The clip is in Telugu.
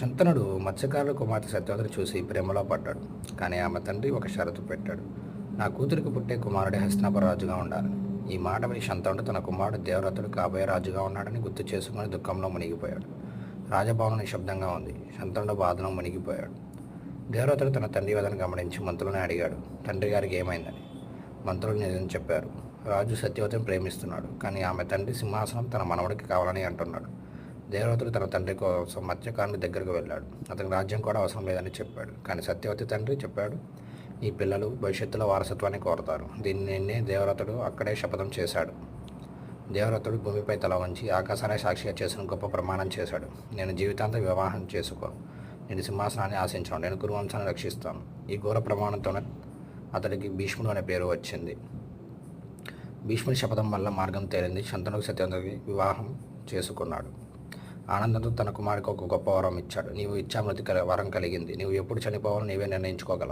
శంతనుడు మత్స్యకారుల కుమార్తె సత్యవతిని చూసి ప్రేమలో పడ్డాడు. కానీ ఆమె తండ్రి ఒక షరతు పెట్టాడు. నా కూతురికి పుట్టే కుమారుడే హస్తినాపుర రాజుగా ఉండాలని. ఈ మాట విని శంతనుడు తన కుమారుడు దేవరథుడు కాబోయే రాజుగా ఉన్నాడని గుర్తు చేసుకుని దుఃఖంలో మునిగిపోయాడు. రాజభవనం నిశ్శబ్దంగా ఉంది. శంతనుడు బాధలో మునిగిపోయాడు. దేవరథుడు తన తండ్రి వదను గమనించి మంత్రులను అడిగాడు. తండ్రి గారికి ఏమైందని? మంత్రులు నిజం చెప్పారు. రాజు సత్యవతిని ప్రేమిస్తున్నాడు. కానీ ఆమె తండ్రి సింహాసనం తన మనవడికి కావాలని అంటున్నాడు. దేవరాతుడు తన తండ్రి కోసం మత్స్యకారుని దగ్గరకు వెళ్ళాడు. అతని రాజ్యం కూడా అవసరం లేదని చెప్పాడు. కానీ సత్యవతి తండ్రి చెప్పాడు ఈ పిల్లలు భవిష్యత్తులో వారసత్వాన్ని కోరతారు. దీన్ని నిన్నే దేవరతుడు అక్కడే శపథం చేశాడు. దేవరతుడు భూమిపై తల వంచి ఆకాశాన్ని సాక్షిగా చేసిన గొప్ప ప్రమాణం చేశాడు. నేను జీవితాంతం వివాహం చేసుకో. నేను సింహాసనాన్ని ఆశించాను. నేను కురువంశాన్ని రక్షిస్తాను. ఈ ఘోర ప్రమాణంతోనే అతడికి భీష్ముడు అనే పేరు వచ్చింది. భీష్ముడి శపథం వల్ల మార్గం తేలింది. శంతనుకు సత్యంతకి వివాహం చేసుకున్నాడు. ఆనందంతో తన కుమారుడికి ఒక గొప్ప వరం ఇచ్చాడు. నీవు ఇచ్చామృతి వరం కలిగింది. నీవు ఎప్పుడు చనిపోవాలో నీవే నిర్ణయించుకోగలవు.